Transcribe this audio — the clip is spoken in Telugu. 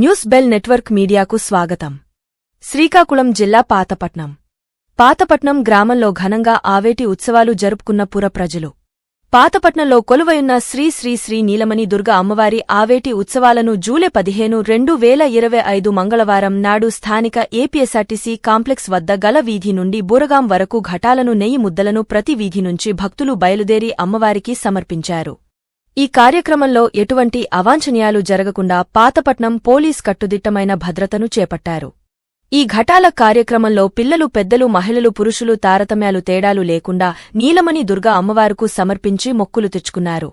న్యూస్ బెల్ నెట్వర్క్ మీడియాకు స్వాగతం. శ్రీకాకుళం జిల్లా పాతపట్నం. పాతపట్నం గ్రామంలో ఘనంగా ఆవేటి ఉత్సవాలు జరుపుకున్న పుర ప్రజలు. పాతపట్నంలో కొలువయున్న శ్రీ శ్రీ శ్రీ నీలమణి దుర్గ అమ్మవారి ఆవేటి ఉత్సవాలను జూలై పదిహేను రెండు వేల ఇరవై ఐదు మంగళవారం నాడు స్థానిక ఏపీఎస్ఆర్టీసీ కాంప్లెక్స్ వద్ద గల వీధి నుండి బూరగాం వరకు ఘటాలను నెయ్యి ముద్దలను ప్రతి వీధి నుంచి భక్తులు బయలుదేరి అమ్మవారికి సమర్పించారు. ఈ కార్యక్రమంలో ఎటువంటి అవాంఛనీయాలు జరగకుండా పాతపట్నం పోలీస్ కట్టుదిట్టమైన భద్రతను చేపట్టారు. ఈ ఘటాల కార్యక్రమంలో పిల్లలు పెద్దలు మహిళలు పురుషులు తారతమ్యాలు తేడాలు లేకుండా నీలమణి దుర్గా అమ్మవారుకు సమర్పించి మొక్కులు తెచ్చుకున్నారు.